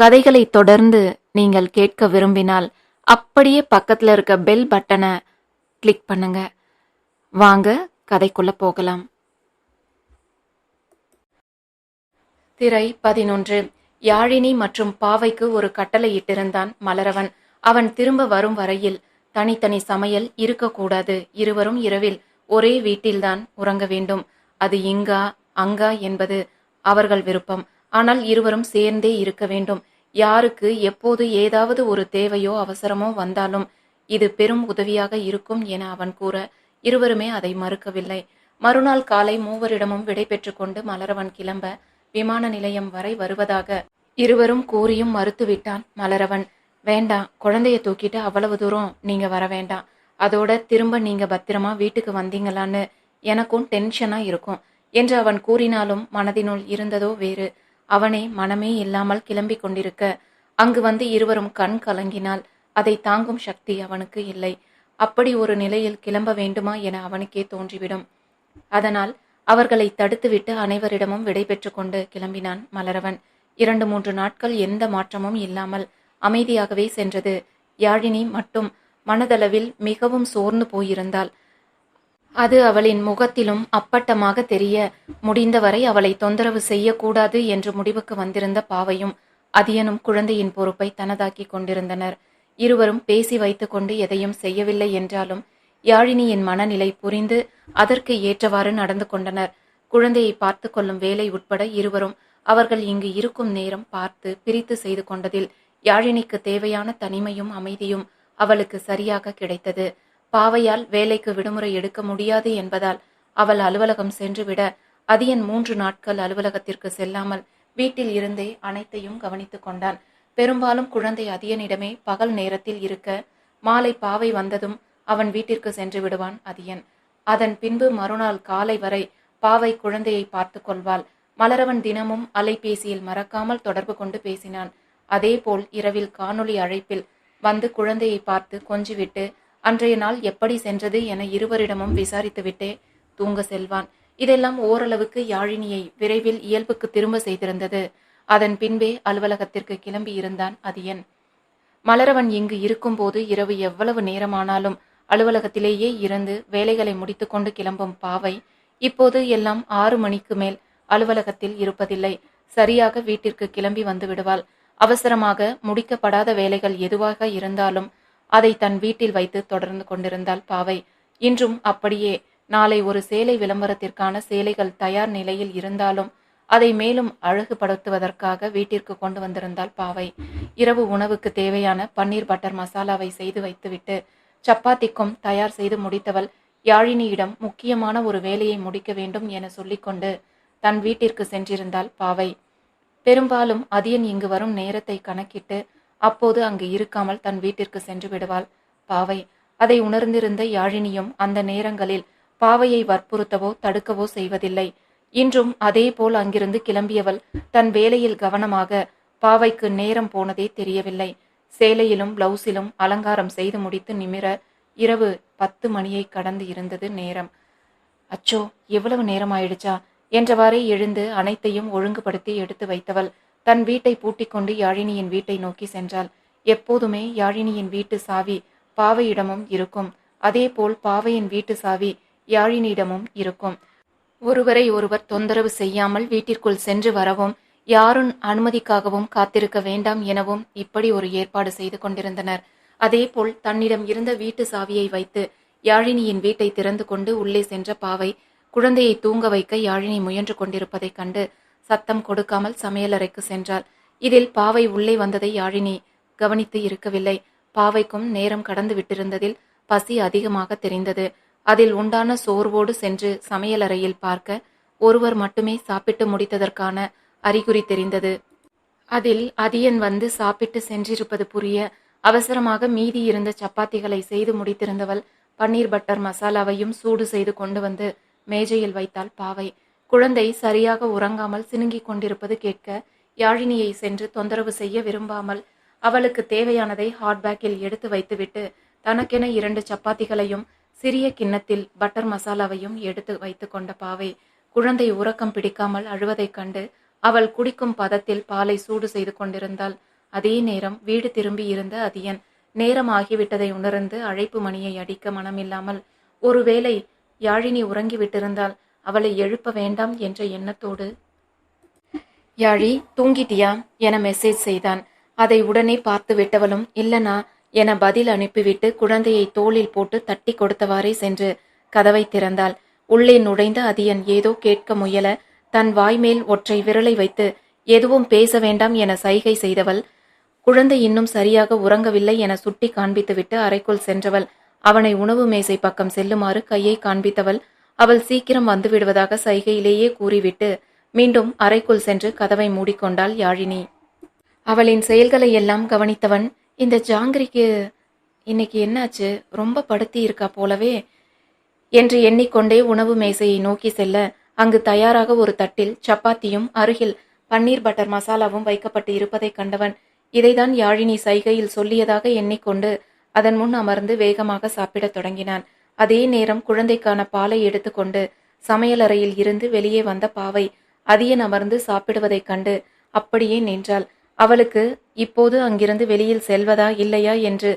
கதைகளை தொடர்ந்து நீங்கள் கேட்க விரும்பினால் அப்படியே பக்கத்துல இருக்க பெல் பட்டனை கிளிக் பண்ணுங்க. வாங்க கதைக்குள்ள போகலாம். திரை பதினொன்று. யாழினி மற்றும் பாவைக்கு ஒரு கட்டளை இட்டிருந்தான் மலரவன். அவன் திரும்ப வரும் வரையில் தனித்தனி சமையல் இருக்கக்கூடாது. இருவரும் இரவில் ஒரே வீட்டில்தான் உறங்க வேண்டும். அது இங்கா அங்கா என்பது அவர்கள் விருப்பம். ஆனால் இருவரும் சேர்ந்தே இருக்க வேண்டும். யாருக்கு எப்போது ஏதாவது ஒரு தேவையோ அவசரமோ வந்தாலும் இது பெரும் உதவியாக இருக்கும் என அவன் கூற இருவருமே அதை மறுக்கவில்லை. மறுநாள் காலை மூவரிடமும் விடை கொண்டு மலரவன் கிளம்ப விமான நிலையம் வரை வருவதாக இருவரும் கூறியும் மறுத்துவிட்டான் மலரவன். வேண்டாம் குழந்தைய தூக்கிட்டு அவ்வளவு தூரம் நீங்க வர வேண்டாம். அதோட திரும்ப நீங்க பத்திரமா வீட்டுக்கு வந்தீங்களான்னு எனக்கும் டென்ஷனா இருக்கும் என்று அவன் கூறினாலும் மனதினுள் இருந்ததோ வேறு. அவனே மனமே இல்லாமல் கிளம்பி கொண்டிருக்க. அங்கு வந்து இருவரும் கண் கலங்கினால் அதை தாங்கும் சக்தி அவனுக்கு இல்லை. அப்படி ஒரு நிலையில் கிளம்ப வேண்டுமா என அவனுக்கே தோன்றிவிடும். அதனால் அவர்களை தடுத்துவிட்டு அனைவரிடமும் விடைபெற்று கொண்டு கிளம்பினான் மலரவன். இரண்டு மூன்று நாட்கள் எந்த மாற்றமும் இல்லாமல் அமைதியாகவே சென்றது. யாழினி மட்டும் மனதளவில் மிகவும் சோர்ந்து போயிருந்தாள். அது அவளின் முகத்திலும் அப்பட்டமாக தெரிய முடிந்தவரை அவளை தொந்தரவு செய்யக்கூடாது என்று முடிவுக்கு வந்திருந்த பாவையும் அதியனும் குழந்தையின் பொறுப்பை தனதாக்கி கொண்டிருந்தனர். இருவரும் பேசி வைத்துக்கொண்டு எதையும் செய்யவில்லை என்றாலும் யாழினியின் மனநிலை புரிந்து அதற்கு ஏற்றவாறு நடந்து கொண்டனர். குழந்தையை பார்த்து கொள்ளும் வேலை உட்பட இருவரும் அவர்கள் இங்கு இருக்கும் நேரம் பார்த்து பிரித்து செய்து கொண்டதில் யாழினிக்கு தேவையான தனிமையும் அமைதியும் அவளுக்கு சரியாக கிடைத்தது. பாவையால் வேலைக்கு விடுமுறை எடுக்க முடியாது என்பதால் அவள் அலுவலகம் சென்றுவிட அதியன் மூன்று நாட்கள் அலுவலகத்திற்கு செல்லாமல் வீட்டில் இருந்தே அனைத்தையும் கவனித்துக் கொண்டான். பெரும்பாலும் குழந்தை அதியனிடமே பகல் நேரத்தில் இருக்க மாலை பாவை வந்ததும் அவன் வீட்டிற்கு சென்று விடுவான் அதியன். அதன் பின்பு மறுநாள் காலை வரை பாவை குழந்தையை பார்த்து கொள்வாள். மலரவன் தினமும் அலைபேசியில் மறக்காமல் தொடர்பு கொண்டு பேசினான். அதேபோல் இரவில் காணொளி அழைப்பில் வந்து குழந்தையை பார்த்து கொஞ்சிவிட்டு அன்றைய நாள் எப்படி சென்றது என இருவரிடமும் விசாரித்துவிட்டே தூங்க செல்வான். இதெல்லாம் ஓரளவுக்கு யாழினியை விரைவில் இயல்புக்கு திரும்ப செய்திருந்தது. அதன் பின்பே அலுவலகத்திற்கு கிளம்பி இருந்தான் அதியன். மலரவன் இங்கு இருக்கும்போது இரவு எவ்வளவு நேரமானாலும் அலுவலகத்திலேயே இருந்து வேலைகளை முடித்துக்கொண்டு கிளம்பும் பாவை இப்போது எல்லாம் ஆறு மணிக்கு மேல் அலுவலகத்தில் இருப்பதில்லை. சரியாக வீட்டிற்கு கிளம்பி வந்து விடுவாள். அவசரமாக முடிக்கப்படாத வேலைகள் எதுவாக இருந்தாலும் அதை தன் வீட்டில் வைத்து தொடர்ந்து கொண்டிருந்தாள் பாவை. இன்றும் அப்படியே நாளை ஒரு சேலை விளம்பரத்திற்கான சேலைகள் தயார் நிலையில் இருந்தாலும் அதை மேலும் அழகுபடுத்துவதற்காக வீட்டிற்கு கொண்டு வந்திருந்தாள் பாவை. இரவு உணவுக்கு தேவையான பன்னீர் பட்டர் மசாலாவை செய்து வைத்துவிட்டு சப்பாத்திக்கும் தயார் செய்து முடித்தவள் யாழினியிடம் முக்கியமான ஒரு வேலையை முடிக்க வேண்டும் என சொல்லிக்கொண்டு தன் வீட்டிற்கு சென்றிருந்தாள் பாவை. பெரும்பாலும் அதியன் இங்கு வரும் நேரத்தை கணக்கிட்டு அப்போது அங்கு இருக்காமல் தன் வீட்டிற்கு சென்று விடுவாள். பாவை அதை உணர்ந்திருந்த யாழினியும் அந்த நேரங்களில் பாவையை வற்புறுத்தவோ தடுக்கவோ செய்வதில்லை. இன்றும் அதே போல் அங்கிருந்து கிளம்பியவள் தன் வேலையில் கவனமாக பாவைக்கு நேரம் போனதே தெரியவில்லை. சேலையிலும் பிளவுஸிலும் அலங்காரம் செய்து முடித்து நிமிர இரவு பத்து மணியை கடந்து இருந்தது நேரம். அச்சோ எவ்வளவு நேரம் ஆயிடுச்சா என்றவாறே எழுந்து அனைத்தையும் ஒழுங்குபடுத்தி எடுத்து வைத்தவள். தன் வீட்டை பூட்டிக்கொண்டு யாழினியின் வீட்டை நோக்கி சென்றாள். எப்போதுமே யாழினியின் வீட்டு சாவி பாவையிடமும் இருக்கும். அதேபோல் பாவையின் வீட்டு சாவி யாழினியிடமும் இருக்கும். ஒருவரை ஒருவர் தொந்தரவு செய்யாமல் வீட்டிற்குள் சென்று வரவும் யாரும் அனுமதிக்காகவும் காத்திருக்க வேண்டாம் எனவும் இப்படி ஒரு ஏற்பாடு செய்து கொண்டிருந்தனர். அதேபோல் தன்னிடம் இருந்த வீட்டு சாவியை வைத்து யாழினியின் வீட்டை திறந்து கொண்டு உள்ளே சென்ற பாவை குழந்தையை தூங்க வைக்க யாழினி முயன்று கொண்டிருப்பதைக் கண்டு சத்தம் கொடுக்காமல் சமையலறைக்கு சென்றாள். இதில் பாவை உள்ளே வந்ததை யாழினி கவனித்து இருக்கவில்லை. பாவைக்கும் நேரம் கடந்து விட்டிருந்ததில் பசி அதிகமாக தெரிந்தது. அதில் உண்டான சோர்வோடு சென்று சமையலறையில் பார்க்க ஒருவர் மட்டுமே சாப்பிட்டு முடித்ததற்கான அறிகுறி தெரிந்தது. அதில் அதியன் வந்து சாப்பிட்டு சென்றிருப்பது புரிய அவசரமாக மீதி இருந்த சப்பாத்திகளை செய்து முடித்திருந்தவள் பன்னீர் பட்டர் மசாலாவையும் சூடு செய்து கொண்டு வந்து மேஜையில் வைத்தாள் பாவை. குழந்தை சரியாக உறங்காமல் சினுங்கிக் கொண்டிருப்பது கேட்க யாழினியை சென்று தொந்தரவு செய்ய விரும்பாமல் அவளுக்கு தேவையானதை ஹாட்பேக்கில் எடுத்து வைத்துவிட்டு தனக்கென இரண்டு சப்பாத்திகளையும் சிறிய கிண்ணத்தில் பட்டர் மசாலாவையும் எடுத்து வைத்து கொண்ட பாவை குழந்தை உறக்கம் பிடிக்காமல் அழுவதைக் கண்டு அவள் குடிக்கும் பதத்தில் பாலை சூடு செய்து கொண்டிருந்தாள். அதே நேரம் வீடு திரும்பி இருந்த அதியன் நேரம் ஆகிவிட்டதை உணர்ந்து அழைப்பு மணியை அடிக்க மனமில்லாமல் ஒருவேளை யாழினி உறங்கிவிட்டிருந்தால் அவளை எழுப்ப வேண்டாம் என்ற எண்ணத்தோடு யாழி தூங்கிட்டியா? என மெசேஜ் செய்தான். அதை உடனே பார்த்து விட்டவளும் இல்லனா? என பதில் அனுப்பிவிட்டு குழந்தையை தோளில் போட்டு தட்டி கொடுத்தவாறே சென்று கதவை திறந்தாள். உள்ளே நுழைந்த அதியன் ஏதோ கேட்க முயல தன் வாய்மேல் ஒற்றை விரலை வைத்து எதுவும் பேச வேண்டாம் என சைகை செய்தவள் குழந்தை இன்னும் சரியாக உறங்கவில்லை என சுட்டி காண்பித்துவிட்டு அறைக்குள் சென்றவள். அவனை உணவு மேசை பக்கம் செல்லுமாறு கையை காண்பித்தவள். அவள் சீக்கிரம் வந்து விடுவதாக சைகையிலேயே கூறிவிட்டு மீண்டும் அறைக்குள் சென்று கதவை மூடிக்கொண்டாள் யாழினி. அவளின் செயல்களை எல்லாம் கவனித்தவன் இந்த ஜாங்கிரிக்கு இன்னைக்கு என்னாச்சு? ரொம்ப படுத்தி இருக்கா போலவே என்று எண்ணிக்கொண்டே உணவு மேசையை நோக்கி செல்ல அங்கு தயாராக ஒரு தட்டில் சப்பாத்தியும் அருகில் பன்னீர் பட்டர் மசாலாவும் வைக்கப்பட்டு இருப்பதைக் கண்டவன் இதைதான் யாழினி சைகையில் சொல்லியதாக எண்ணிக்கொண்டு அதன் முன் அமர்ந்து வேகமாக சாப்பிடத் தொடங்கினான். அதே நேரம் குழந்தைக்கான பாலை எடுத்துக்கொண்டு சமையலறையில் இருந்து வெளியே வந்த பாவை அதியன் அமர்ந்து சாப்பிடுவதைக் கண்டு அப்படியே நின்றாள். அவளுக்கு இப்போது அங்கிருந்து வெளியில் செல்வதா இல்லையா? என்று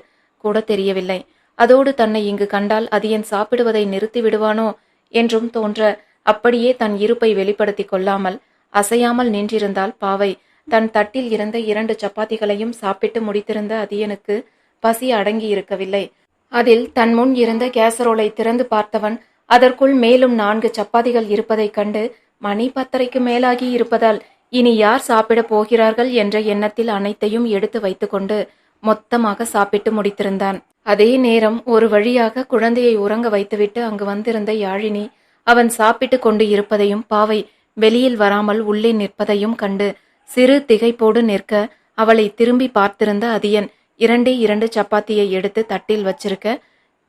கூட தெரியவில்லை. அதோடு தன்னை இங்கு கண்டால் அதியன் சாப்பிடுவதை நிறுத்தி விடுவானோ? என்றும் தோன்ற அப்படியே தன் இருப்பை வெளிப்படுத்திக் கொள்ளாமல் அசையாமல் நின்றிருந்தால் பாவை. தன் தட்டில் இருந்த இரண்டு சப்பாத்திகளையும் சாப்பிட்டு முடித்திருந்த அதியனுக்கு பசி அடங்கி இருக்கவில்லை அதில் தன் முன் இருந்த கேசரோலை திறந்து பார்த்தவன் அதற்குள் மேலும் நான்கு சப்பாத்திகள் இருப்பதைக் கண்டு மணி பத்தரைக்கு மேலாகி இருப்பதால் இனி யார் சாப்பிடப் போகிறார்கள் என்ற எண்ணத்தில் அனைத்தையும் எடுத்து வைத்துக்கொண்டு மொத்தமாக சாப்பிட்டு முடித்திருந்தான். அதே நேரம் ஒரு வழியாக குழந்தையை உறங்க வைத்துவிட்டு அங்கு வந்திருந்த யாழினி அவன் சாப்பிட்டு கொண்டு இருப்பதையும் பாவை வெளியில் வராமல் உள்ளே நிற்பதையும் கண்டு சிறு திகைப்போடு நிற்க அவளை திரும்பி பார்த்திருந்த அதியன் இரண்டே இரண்டு சப்பாத்தியை எடுத்து தட்டில் வச்சிருக்க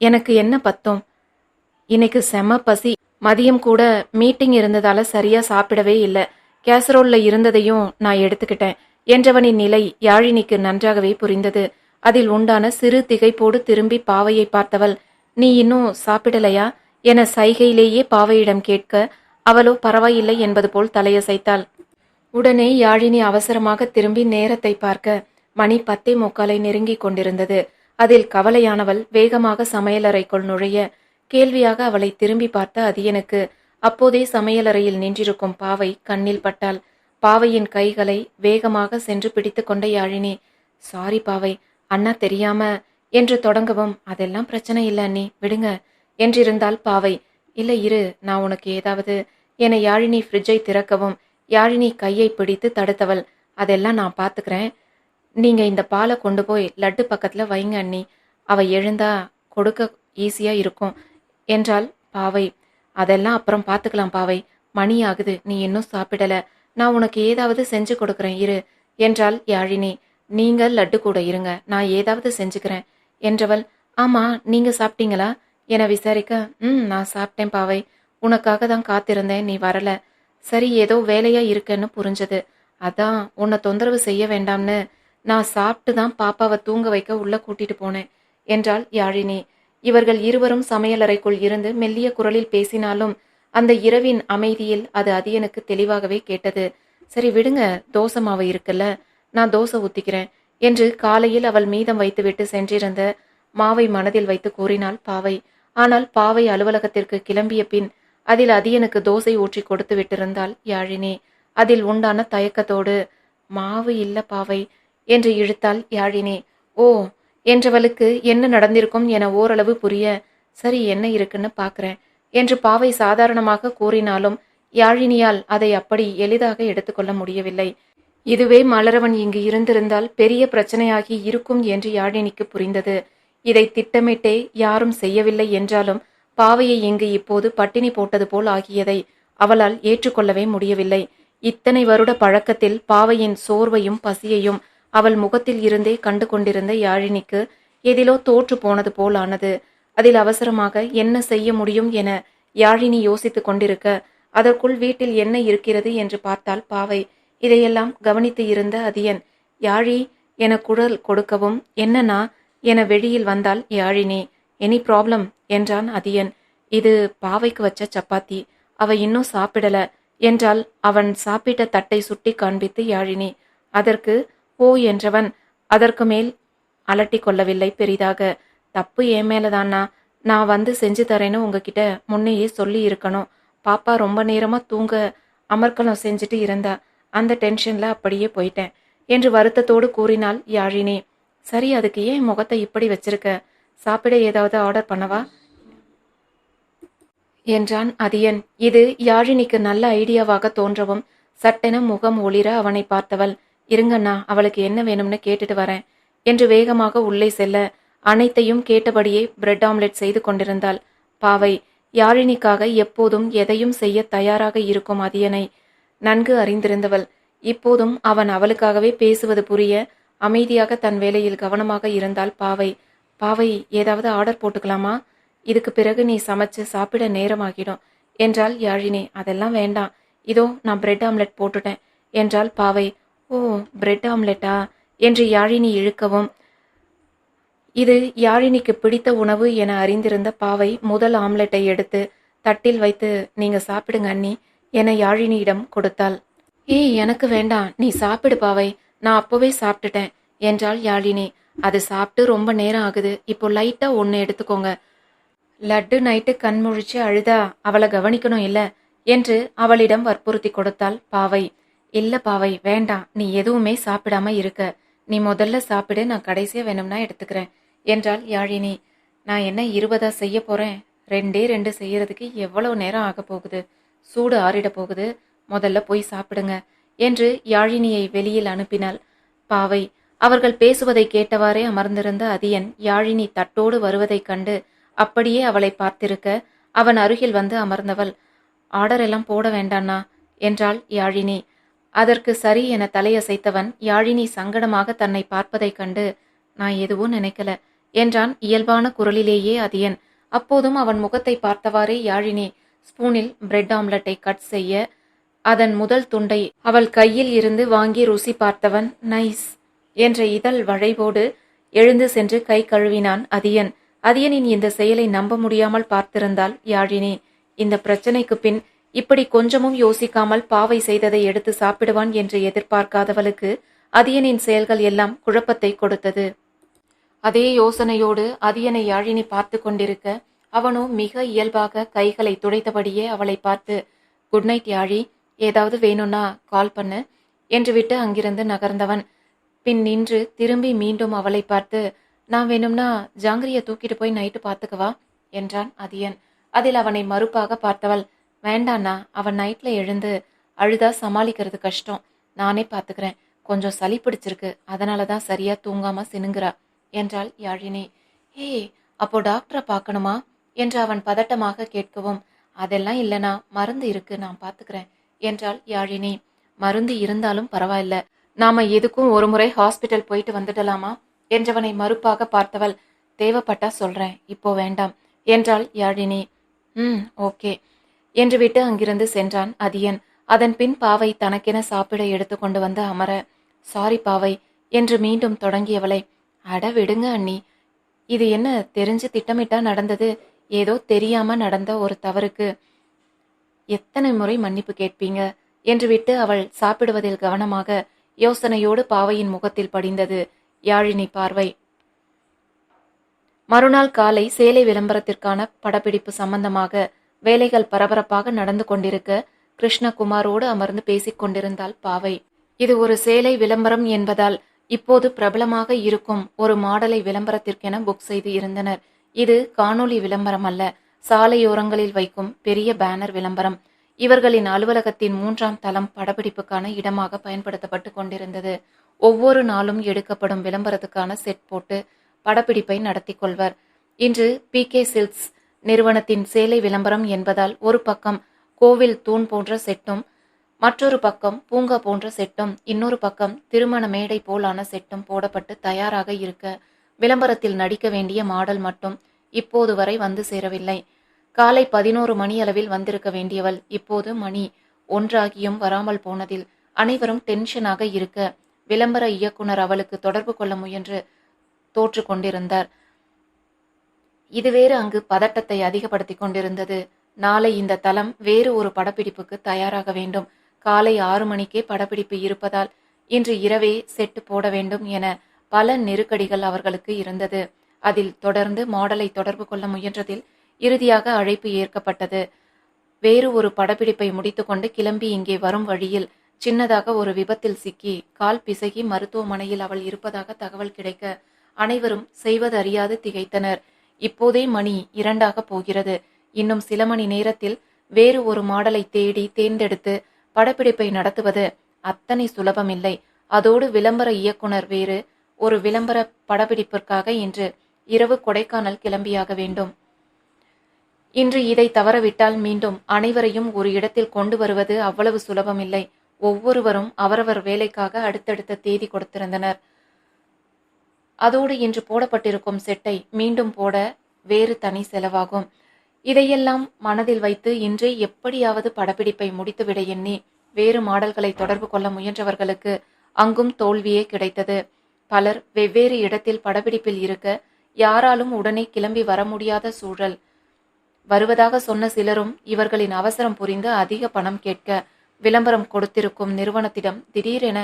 எனக்கு என்ன பத்தம்? இன்னைக்கு செம பசி. மதியம் கூட மீட்டிங் இருந்ததால சரியா சாப்பிடவே இல்லை. கேசரோல்ல இருந்ததையும் நான் எடுத்துக்கிட்டேன். என்றவனின் நிலை யாழினிக்கு நன்றாகவே புரிந்தது. அதில் உண்டான சிறு திகைப்போடு திரும்பி பாவையை பார்த்தவள் நீ இன்னும் சாப்பிடலையா? என சைகையிலேயே பாவையிடம் கேட்க அவளோ பரவாயில்லை என்பது போல் தலையசைத்தாள். உடனே யாழினி அவசரமாக திரும்பி நேரத்தை பார்க்க மணி பத்தே முக்காலை நெருங்கிக் கொண்டிருந்தது. அதில் கவலையானவள் வேகமாக சமையலறைக்குள் நுழைய கேள்வியாக அவளை திரும்பி பார்த்த அதியனுக்கு அப்போதே சமையலறையில் நின்றிருக்கும் பாவை கண்ணில் பட்டாள். பாவையின் கைகளை வேகமாக சென்று பிடித்து கொண்ட யாழினி சாரி பாவை அண்ணா தெரியாம என்று தொடங்கவும் அதெல்லாம் பிரச்சனை இல்ல அண்ணி விடுங்க என்றிருந்தால் பாவை. இல்லை இரு நான் உனக்கு ஏதாவது என யாழினி ஃப்ரிட்ஜை திறக்கவும் யாழினி கையை பிடித்து தடுத்தவள். அதெல்லாம் நான் பார்த்துக்கிறேன் நீங்க இந்த பாலை கொண்டு போய் லட்டு பக்கத்துல வைங்க அண்ணி. அவ எழுந்தா கொடுக்க ஈஸியா இருக்கும். என்றாள் பாவை. அதெல்லாம் அப்புறம் பார்த்துக்கலாம் பாவை. மணி ஆகுது. நீ இன்னும் சாப்பிடல. நான் உனக்கு ஏதாவது செஞ்சு கொடுக்குறேன். இரு என்றாள் யாழினி. நீங்க லட்டு கூட இருங்க. நான் ஏதாவது செஞ்சுக்கிறேன் என்றவள். ஆமா நீங்க சாப்பிட்டீங்களா? என விசாரிக்க ம் நான் சாப்பிட்டேன் பாவை. உனக்காக தான் காத்திருந்தேன். நீ வரல. சரி ஏதோ வேலையா இருக்கேன்னு புரிஞ்சது. அதான் உன்னை தொந்தரவு செய்ய வேண்டாம்னு நான் சாப்பிட்டு தான் பாப்பாவை தூங்க வைக்க உள்ள கூட்டிட்டு போனேன் என்றாள் யாழினி. இவர்கள் இருவரும் சமையலறைக்குள் இருந்து மெல்லிய குரலில் பேசினாலும் அந்த இரவின் அமைதியில் அது அதியனுக்கு தெளிவாகவே கேட்டது. சரி விடுங்க தோசை மாவு இருக்குல்ல நான் தோசை ஊத்திக்கிறேன் என்று காலையில் அவள் மீதம் வைத்துவிட்டு சென்றிருந்த மாவை மனதில் வைத்து கூறினாள் பாவை. ஆனால் பாவை அலுவலகத்திற்கு கிளம்பிய பின் அதில் அதியனுக்கு தோசை ஊற்றி கொடுத்து விட்டிருந்தாள் யாழினி. அதில் உண்டான தயக்கத்தோடு மாவு இல்ல பாவை என்று இழுத்தாள் யாழினி. ஓ என்றவளுக்கு என்ன நடந்திருக்கும் என ஓரளவு புரிய சரி என்ன இருக்குன்னு பார்க்கறேன் என்று பாவை சாதாரணமாக கூறினாலும் யாழினியால் அதை அப்படி எளிதாக எடுத்துக்கொள்ள முடியவில்லை. இதுவே மலரவன் இங்கு இருந்திருந்தால் பெரிய பிரச்சனையாகி இருக்கும் என்று யாழினிக்கு புரிந்தது. இதை திட்டமிட்டே யாரும் செய்யவில்லை என்றாலும் பாவையை இங்கு இப்போது பட்டினி போட்டது போல் ஆகியதை அவளால் ஏற்றுக்கொள்ளவே முடியவில்லை. இத்தனை வருட பழக்கத்தில் பாவையின் சோர்வையும் பசியையும் அவள் முகத்தில் இருந்தே கண்டு கொண்டிருந்த யாழினிக்கு எதிலோ தோற்று போனது போலானது. அதில் அவசரமாக என்ன செய்ய முடியும் என யாழினி யோசித்துக் கொண்டிருக்க அதற்குள் வீட்டில் என்ன இருக்கிறது என்று பார்த்தால் பாவை. இதையெல்லாம் கவனித்து இருந்த அதியன் யாழி என குழல் கொடுக்கவும் என்னன்னா என வெளியில் வந்தால் யாழினி. எனி ப்ராப்ளம் என்றான் அதியன். இது பாவைக்கு வச்ச சப்பாத்தி. அவ இன்னும் சாப்பிடல என்றால் அவன் சாப்பிட்ட தட்டை சுட்டி காண்பித்து யாழினி. அதற்கு ஓ என்றவன் அதற்கு மேல் அலட்டி கொள்ளவில்லை. பெரிதாக தப்பு ஏன் மேலதானா நான் வந்து செஞ்சு தரேன்னு உங்ககிட்ட முன்னையே சொல்லி இருக்கணும் பாப்பா ரொம்ப நேரமா தூங்க அமர்க்கலம் செஞ்சுட்டு இருந்தா. அந்த டென்ஷன்ல அப்படியே போயிட்டேன் என்று வருத்தத்தோடு கூறினாள் யாழினி. சரி அதுக்கு ஏன் முகத்தை இப்படி வச்சிருக்க? சாப்பிட ஏதாவது ஆர்டர் பண்ணவா? என்றான் அதியன். இது யாழினிக்கு நல்ல ஐடியாவாக தோன்றவும் சட்டென முகம் ஒளிர அவனை பார்த்தவள். இருங்கண்ணா அவளுக்கு என்ன வேணும்னு கேட்டுட்டு வரேன் என்று வேகமாக உள்ளே செல்ல அனைத்தையும் கேட்டபடியே பிரெட் ஆம்லெட் செய்து கொண்டிருந்தாள். பாவை யாழினிக்காக எப்போதும் எதையும் செய்ய தயாராக இருக்கும் அதியனை நன்கு அறிந்திருந்தவள். இப்போதும் அவன் அவளுக்காகவே பேசுவது புரிய அமைதியாக தன் வேலையில் கவனமாக இருந்தால் பாவை. பாவை ஏதாவது ஆர்டர் போட்டுக்கலாமா? இதுக்கு பிறகு நீ சமைச்சு சாப்பிட நேரமாகிடும் என்றாள் யாழினி. அதெல்லாம் வேண்டாம். இதோ நான் பிரெட் ஆம்லெட் போட்டுட்டேன் என்றாள் பாவை. ஓ பிரெட் ஆம்லெட்டா? என்று யாழினி இழுக்கவும். இது யாழினிக்கு பிடித்த உணவு என அறிந்திருந்த பாவை முதல் ஆம்லெட்டை எடுத்து தட்டில் வைத்து நீங்க சாப்பிடுங்க அண்ணி என யாழினியிடம் கொடுத்தாள். ஏய் எனக்கு வேண்டாம். நீ சாப்பிடு பாவை. நான் அப்போவே சாப்பிட்டுட்டேன் என்றாள் யாழினி. அது சாப்பிட்டு ரொம்ப நேரம் ஆகுது. இப்போ லைட்டா ஒன்று எடுத்துக்கோங்க. லட்டு நைட்டு கண் முழிச்சு அழுதா அவளை கவனிக்கணும் இல்ல? என்று அவளிடம் வற்புறுத்தி கொடுத்தாள் பாவை. இல்ல பாவை வேண்டாம். நீ எதுவுமே சாப்பிடாம இருக்க. நீ முதல்ல சாப்பிடு நான் கடைசியா வேணும்னா எடுத்துக்கிறேன் என்றாள் யாழினி. நான் என்ன இருபதா செய்ய போறேன்? ரெண்டே ரெண்டு செய்யறதுக்கு எவ்வளவு நேரம் ஆக போகுது? சூடு ஆறிட போகுது. முதல்ல போய் சாப்பிடுங்க என்று யாழினியை வெளியில் அனுப்பினாள். பாவை அவர்கள் பேசுவதை கேட்டவாறே அமர்ந்திருந்த அதியன் யாழினி தட்டோடு வருவதைக் கண்டு அப்படியே அவளை பார்த்திருக்க அவன் அருகில் வந்து அமர்ந்தவள். ஆர்டர் எல்லாம் போட வேண்டாண்ணா என்றாள் யாழினி. அதற்கு சரி என தலையசைத்தவன் யாழினி சங்கடமாக தன்னை பார்ப்பதைக் கண்டு நான் எதுவும் நினைக்கல என்றான் இயல்பான குரலிலேயே அதியன். அப்போதும் அவன் முகத்தை பார்த்தவாறே யாழினி ஸ்பூனில் பிரெட் ஆம்லெட்டை கட் செய்ய அதன் முதல் துண்டை அவள் கையில் இருந்து வாங்கி ருசி பார்த்தவன் நைஸ் என்ற இதழ் வளைவோடு எழுந்து சென்று கை கழுவினான் அதியன். அதியனின் இந்த செயலை நம்ப முடியாமல் பார்த்திருந்தாள் யாழினி. இந்த பிரச்சனைக்கு பின் இப்படி கொஞ்சமும் யோசிக்காமல் பாவை செய்ததை எடுத்து சாப்பிடுவான் என்று எதிர்பார்க்காதவளுக்கு அதியனின் செயல்கள் எல்லாம் குழப்பத்தை கொடுத்தது. அதே யோசனையோடு அதியனை யாழினி பார்த்து கொண்டிருக்க அவனோ மிக இயல்பாக கைகளை துடைத்தபடியே அவளை பார்த்து குட் நைட் யாழி ஏதாவது வேணும்னா கால் பண்ணு என்று விட்டு அங்கிருந்து நகர்ந்தவன். பின் நின்று திரும்பி மீண்டும் அவளை பார்த்து நான் வேணும்னா ஜாங்கிரியை தூக்கிட்டு போய் நைட்டு பார்த்துக்கவா என்றான் அதியன். அதில் அவனை மறுப்பாக பார்த்தவள் வேண்டாண்ணா அவன் நைட்ல எழுந்து அழுதா சமாளிக்கிறது கஷ்டம். நானே பார்த்துக்கிறேன் கொஞ்சம் சளி பிடிச்சிருக்கு. அதனால தான் சரியா தூங்காம சினுங்குறா என்றாள் யாழினி. ஏய் அப்போ டாக்டரை பார்க்கணுமா என்று அவன் பதட்டமாக கேட்கவும் அதெல்லாம் இல்லனா மருந்து இருக்கு. நான் பார்த்துக்கிறேன் என்றாள் யாழினி. மருந்து இருந்தாலும் பரவாயில்ல. நாம எதுக்கும் ஒரு முறை ஹாஸ்பிட்டல் போயிட்டு வந்துடலாமா? என்றவனை மறுப்பாக பார்த்தவள் தேவைப்பட்டா சொல்றேன். இப்போ வேண்டாம் என்றாள் யாழினி. ம் ஓகே. என்று விட்டு அங்கிருந்து சென்றான் அதியன். அதன் பின் பாவை தனக்கென சாப்பிட எடுத்துக்கொண்டு வந்து அமர சாரி பாவை என்று மீண்டும் தொடங்கியவளை அட விடுங்க அண்ணி. இது என்ன தெரிஞ்சு திட்டமிட்டா நடந்தது? ஏதோ தெரியாம நடந்த ஒரு தவறுக்கு. எத்தனை முறை மன்னிப்பு கேட்பீங்க? என்று விட்டு அவள் சாப்பிடுவதில் கவனமாக யோசனையோடு பாவையின் முகத்தில் படிந்தது யாழினி பார்வை. மறுநாள் காலை சேலை விளம்பரத்திற்கான படப்பிடிப்பு சம்பந்தமாக வேலைகள் பரபரப்பாக நடந்து கொண்டிருக்க கிருஷ்ணகுமாரோடு அமர்ந்து பேசிக் கொண்டிருந்தாள் பாவை. இது ஒரு சேலை விளம்பரம் என்பதால் இப்போது பிரபலமாக இருக்கும் ஒரு மாடலை விளம்பரத்திற்கென புக் செய்து இருந்தனர். இது காணொளி விளம்பரம் அல்ல சாலையோரங்களில் வைக்கும் பெரிய பேனர் விளம்பரம். இவர்களின் அலுவலகத்தின் மூன்றாம் தளம் படப்பிடிப்புக்கான இடமாக பயன்படுத்தப்பட்டு கொண்டிருந்தது. ஒவ்வொரு நாளும் எடுக்கப்படும் விளம்பரத்துக்கான செட் போட்டு படப்பிடிப்பை நடத்தி கொள்வர். இன்று பி கே சில்க்ஸ் நிறுவனத்தின் சேலை விளம்பரம் என்பதால் ஒரு பக்கம் கோவில் தூண் போன்ற செட்டும் மற்றொரு பக்கம் பூங்கா போன்ற செட்டும் இன்னொரு பக்கம் திருமண மேடை போலான செட்டும் போடப்பட்டு தயாராக இருக்க விளம்பரத்தில் நடிக்க வேண்டிய மாடல் மட்டும் இப்போது வரை வந்து சேரவில்லை. காலை பதினோரு மணி அளவில் வந்திருக்க வேண்டியவள் இப்போது மணி ஒன்றாகியும் வராமல் போனதில் அனைவரும் டென்ஷனாக இருக்க விளம்பர இயக்குனர் அவளுக்கு தொடர்பு கொள்ள முயன்று தோற்று கொண்டிருந்தார் இது வேறு அங்கு பதட்டத்தை அதிகப்படுத்திக் கொண்டிருந்தது. நாளை இந்த தளம் வேறு ஒரு படப்பிடிப்புக்கு தயாராக வேண்டும். காலை ஆறு மணிக்கே படப்பிடிப்பு இருப்பதால் இன்று இரவே செட்டு போட வேண்டும் என பல நெருக்கடிகள் அவர்களுக்கு இருந்தது. அதில் தொடர்ந்து மாடலை தொடர்பு கொள்ள முயன்றதில் இறுதியாக அழைப்பு ஏற்கப்பட்டது. வேறு ஒரு படப்பிடிப்பை முடித்துக்கொண்டு கிளம்பி இங்கே வரும் வழியில் சின்னதாக ஒரு விபத்தில் சிக்கி கால் பிசகி மருத்துவமனையில் அவள் இருப்பதாக தகவல் கிடைக்க அனைவரும் செய்வதறியாது திகைத்தனர். இப்போதே மணி இரண்டாக போகிறது. இன்னும் சில மணி நேரத்தில் வேறு ஒரு மாடலை தேடி தேர்ந்தெடுத்து படப்பிடிப்பை நடத்துவது அத்தனை சுலபமில்லை. அதோடு விளம்பர இயக்குனர் வேறு ஒரு விளம்பர படப்பிடிப்பிற்காக இன்று இரவு கொடைக்கானல் கிளம்பியாக வேண்டும். இன்று இதை தவறவிட்டால் மீண்டும் அனைவரையும் ஒரு இடத்தில் கொண்டு வருவது அவ்வளவு சுலபமில்லை. ஒவ்வொருவரும் அவரவர் வேலைக்காக அடுத்தடுத்த தேதி கொடுத்திருந்தனர். அதோடு இன்று போடப்பட்டிருக்கும் செட்டை மீண்டும் போட வேறு தனி செலவாகும். இதையெல்லாம் மனதில் வைத்து இன்றே எப்படியாவது படப்பிடிப்பை முடித்துவிட எண்ணி வேறு மாடல்களை தொடர்பு கொள்ள முயன்றவர்களுக்கு அங்கும் தோல்வியே கிடைத்தது. பலர் வெவ்வேறு இடத்தில் படப்பிடிப்பில் இருக்க யாராலும் உடனே கிளம்பி வர முடியாத சூழல். வருவதாக சொன்ன சிலரும் இவர்களின் அவசரம் புரிந்து அதிக பணம் கேட்க விளம்பரம் கொடுத்திருக்கும் நிறுவனத்திடம் திடீரென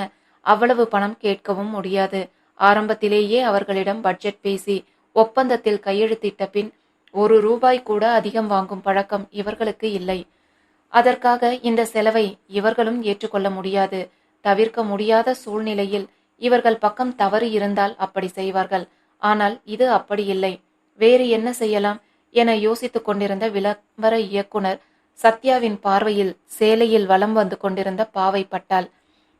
அவ்வளவு பணம் கேட்கவும் முடியாது. ஆரம்பத்திலேயே அவர்களிடம் பட்ஜெட் பேசி ஒப்பந்தத்தில் கையெழுத்திட்ட பின் ஒரு ரூபாய் கூட அதிகம் வாங்கும் பழக்கம் இவர்களுக்கு இல்லை. அதற்காக இந்த செலவை இவர்களும் ஏற்றுக்கொள்ள முடியாது. தவிர்க்க முடியாத சூழ்நிலையில் இவர்கள் பக்கம் தவறு இருந்தால் அப்படி செய்வார்கள். ஆனால் இது அப்படி இல்லை. வேறு என்ன செய்யலாம் என யோசித்துக் கொண்டிருந்த விளம்பர இயக்குனர் சத்யாவின் பார்வையில் சேலையில் வலம் வந்து கொண்டிருந்த பாவை பட்டாள்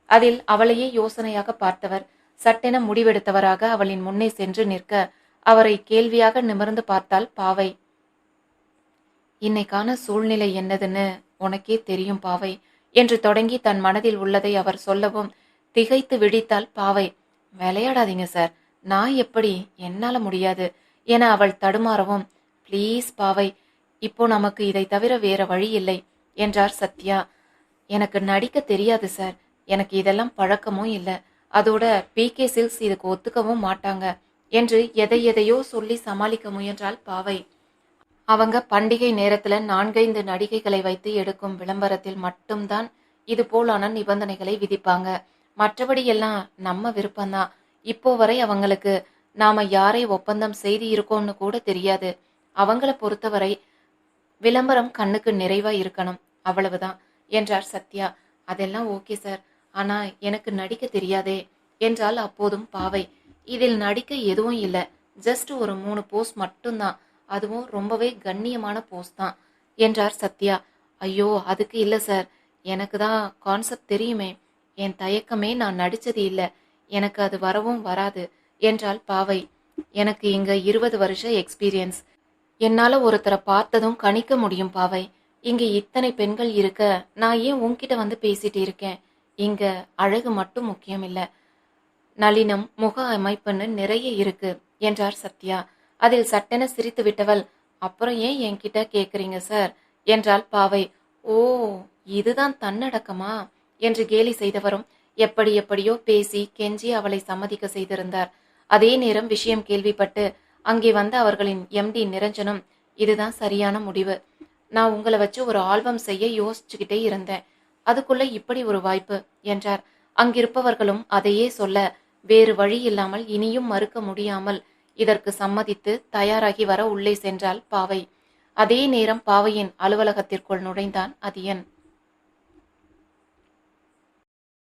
அதில் அவளையே யோசனையாக பார்த்தவர் சட்டென முடிவெடுத்தவராக அவளின் முன்னே சென்று நிற்க அவரை கேள்வியாக நிமிர்ந்து பார்த்தாள் பாவை. இன்னைக்கான சூழ்நிலை என்னதுன்னு உனக்கே தெரியும் பாவை என்று தொடங்கி தன் மனதில் உள்ளதை அவர் சொல்லவும் திகைத்து விழித்தாள் பாவை. விளையாடாதீங்க சார் நான் எப்படி? என்னால முடியாது என அவள் தடுமாறவும். ப்ளீஸ் பாவை இப்போ நமக்கு இதை தவிர வேற வழி இல்லை என்றார் சத்யா. எனக்கு நடிக்க தெரியாது சார் எனக்கு இதெல்லாம் பழக்கமும் இல்லை. அதோட பி கே இதுக்கு ஒத்துக்கவும் மாட்டாங்க என்று எதை எதையோ சொல்லி சமாளிக்க முயன்றாள் பாவை. அவங்க பண்டிகை நேரத்துல நான்கைந்து நடிகைகளை வைத்து எடுக்கும் விளம்பரத்தில் மட்டும்தான் இது போலான நிபந்தனைகளை விதிப்பாங்க. மற்றபடி எல்லாம் நம்ம விருப்பம்தான். இப்போ வரை அவங்களுக்கு நாம யாரை ஒப்பந்தம் செய்து இருக்கோம்னு கூட தெரியாது. அவங்கள பொறுத்தவரை விளம்பரம் கண்ணுக்கு நிறைவா இருக்கணும். அவ்வளவுதான் என்றார் சத்யா. அதெல்லாம் ஓகே சார். ஆனா எனக்கு நடிக்க தெரியாதே என்றால் அப்போதும் பாவை. இதில் நடிக்க எதுவும் இல்லை. ஜஸ்ட் ஒரு மூணு போஸ் மட்டும்தான். அதுவும் ரொம்பவே கண்ணியமான போஸ் தான் என்றார் சத்யா. ஐயோ அதுக்கு இல்லை சார் எனக்கு தான் கான்செப்ட் தெரியுமே. என் தயக்கமே நான் நடிச்சது இல்லை. எனக்கு அது வரவும் வராது என்றால் பாவை. எனக்கு இங்க இருபது வருஷ எக்ஸ்பீரியன்ஸ் என்னால ஒருத்தரை பார்த்ததும் கணிக்க முடியும் பாவை. இங்க இத்தனை பெண்கள் இருக்க நான் ஏன் உன்கிட்ட வந்து பேசிட்டு இருக்கேன்? இங்க அழகு மட்டும் முக்கியம் இல்ல நளினம் முக அமைப்புன்னு நிறைய இருக்கு என்றார் சத்யா. அதில் சட்டென சிரித்து விட்டவள் அப்புறம் ஏன் என்கிட்ட கேக்குறீங்க சார்? என்றாள் பாவை. ஓ இதுதான் தன்னடக்கமா? என்று கேலி செய்தவரும் எப்படி எப்படியோ பேசி கெஞ்சி அவளை சம்மதிக்க செய்திருந்தார். அதே நேரம் விஷயம் கேள்விப்பட்டு அங்கே வந்த அவர்களின் எம்டி நிரஞ்சனும் இதுதான் சரியான முடிவு. நான் உங்களை வச்சு ஒரு ஆல்பம் செய்ய யோசிச்சுக்கிட்டே இருந்தேன். அதுக்குள்ள இப்படி ஒரு வாய்ப்பு என்றார். அங்கிருப்பவர்களும் அதையே சொல்ல வேறு வழி இல்லாமல் இனியும் மறுக்க முடியாமல் இதற்கு சம்மதித்து தயாராகி வர உள்ளே சென்றாள் பாவை. அதே நேரம் பாவையின் அலுவலகத்திற்குள் நுழைந்தான் அதியன்